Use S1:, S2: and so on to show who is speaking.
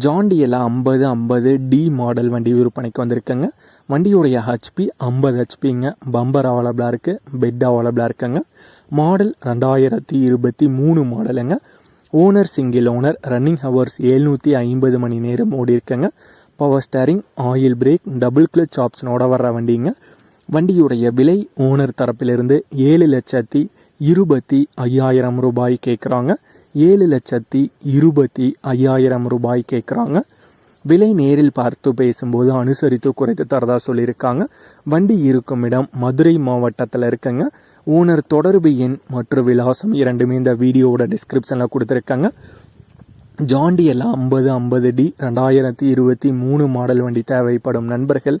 S1: ஜாண்டியில் ஐம்பது ஐம்பது D model வண்டி விற்பனைக்கு வந்திருக்குங்க. வண்டியுடைய ஹெச்பி ஐம்பது ஹெச்பிங்க பம்பர் அவைலபிளாக இருக்குது பெட் அவைலபிளாக இருக்குங்க. மாடல் ரெண்டாயிரத்தி இருபத்தி மூணு மாடலுங்க owner single owner running hours எழுநூற்றி ஐம்பது மணி நேரம் ஓடி இருக்குங்க. Power steering oil brake double clutch ஆப்ஷனோட வர்ற வண்டிங்க. வண்டியுடைய விலை ஓனர் தரப்பிலிருந்து ஏழு லட்சத்தி இருபத்தி ஐயாயிரம் ரூபாய் கேட்குறாங்க ஏழு லட்சத்தி இருபத்தி ஐயாயிரம் ரூபாய் கேட்குறாங்க. விலை நேரில் பார்த்து பேசும்போது அனுசரித்து குறைத்து தரதா சொல்லியிருக்காங்க. வண்டி இருக்கும் இடம் மதுரை மாவட்டத்தில் இருக்குங்க. ஓனர் தொடர்பு எண் மற்றும் விலாசம் இரண்டுமே இந்த வீடியோவோட டிஸ்கிரிப்ஷனில் கொடுத்துருக்காங்க. ஜாண்டியெல்லாம் ஐம்பது ஐம்பது டி ரெண்டாயிரத்தி இருபத்தி மூணு மாடல் வண்டி தேவைப்படும் நண்பர்கள்.